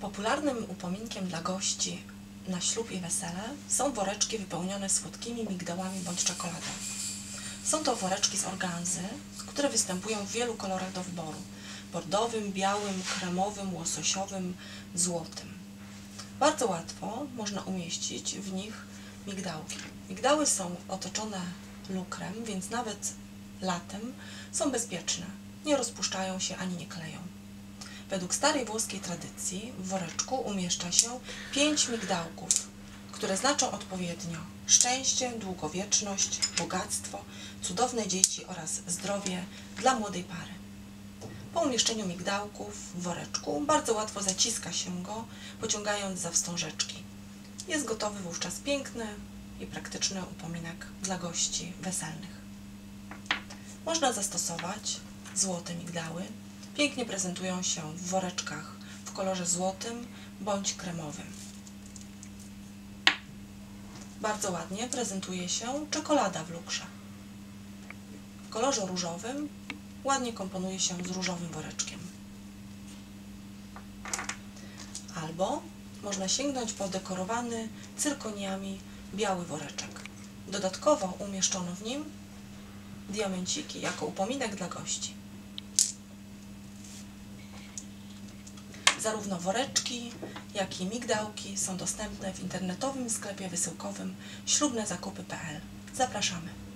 Popularnym upominkiem dla gości na ślub i wesele są woreczki wypełnione słodkimi migdałami bądź czekoladą. Są to woreczki z organzy, które występują w wielu kolorach do wyboru. Bordowym, białym, kremowym, łososiowym, złotym. Bardzo łatwo można umieścić w nich migdałki. Migdały są otoczone lukrem, więc nawet latem są bezpieczne. Nie rozpuszczają się ani nie kleją. Według starej włoskiej tradycji w woreczku umieszcza się pięć migdałków, które znaczą odpowiednio szczęście, długowieczność, bogactwo, cudowne dzieci oraz zdrowie dla młodej pary. Po umieszczeniu migdałków w woreczku bardzo łatwo zaciska się go, pociągając za wstążeczki. Jest gotowy wówczas piękny i praktyczny upominek dla gości weselnych. Można zastosować złote migdały. Pięknie prezentują się w woreczkach w kolorze złotym bądź kremowym. Bardzo ładnie prezentuje się czekolada w lukrze. W kolorze różowym ładnie komponuje się z różowym woreczkiem. Albo można sięgnąć po dekorowany cyrkoniami biały woreczek. Dodatkowo umieszczono w nim diamenciki jako upominek dla gości. Zarówno woreczki, jak i migdałki są dostępne w internetowym sklepie wysyłkowym ślubnezakupy.pl. Zapraszamy.